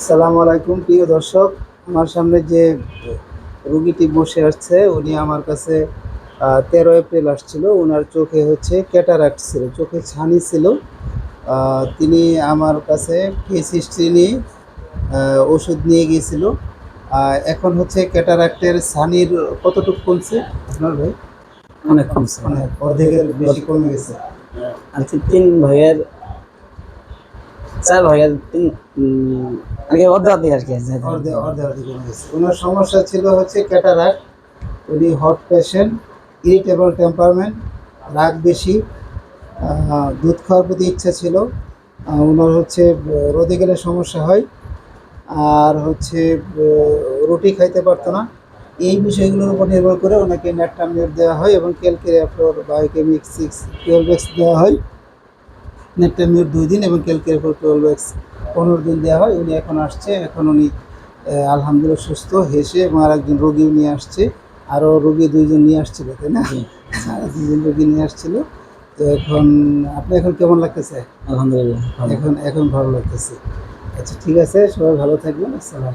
আসসালামু আলাইকুম প্রিয় দর্শক। আমার সামনে যে রুগীটি বসে আসছে উনি আমার কাছে তেরো এপ্রিল আসছিল। ওনার চোখে হচ্ছে ক্যাটারাক্ট ছিল চোখে ছানি ছিল। তিনি আমার কাছে কেস হিস্ট্রি নিয়ে ওষুধ নিয়ে গিয়েছিল। এখন হচ্ছে ক্যাটারাক্টের ছানির কতটুকু কমছে? আপনার ভাই? অনেক কমছে। মানে অর্ধেকের বেশি কমে গেছে। কি তিন ভাইয়ের চার ভাইয়ের তিন আগে অর্ধেক অর্ধেক আর কি অর্ধে অর্ধে অর্ধে কমে ওনার সমস্যা ছিল হচ্ছে ক্যাটারাক্ট উনি হট পেশেন্ট ইরিটেবল টেম্পারমেন্ট রাগ বেশি দুধ খাওয়ার প্রতি ইচ্ছা ছিল ওনার হচ্ছে রোদে গেলে সমস্যা হয়, আর হচ্ছে রুটি খাইতে পারতো না। এই বিষয়গুলোর উপর নির্ভর করে ওনাকে ন্যাট্টামিউট দেওয়া হয় এবং ক্যালকেরিয়াফ্লোর বায়োকেমিক সিক্স টুয়েলভ দেওয়া হয়। নেটটামিউট দুই দিন এবং ক্যালকেরিয়াফ্লোর টুয়েলভ এক্স পনেরো দিন দেওয়া হয়। উনি এখন আসছে। এখন উনি আলহামদুলিল্লাহ সুস্থ হেসে এবং আর একজন রোগীও নিয়ে আসছে। আরও রোগী দুইজন নিয়ে আসছিল তাই না? দুজন রোগী নিয়ে আসছিল। তো এখন আপনি এখন কেমন লাগতেছে? আলহামদুলিল্লাহ। এখন এখন ভালো লাগতেছে। আচ্ছা ঠিক আছে। সবাই ভালো থাকবেন। আসসালাম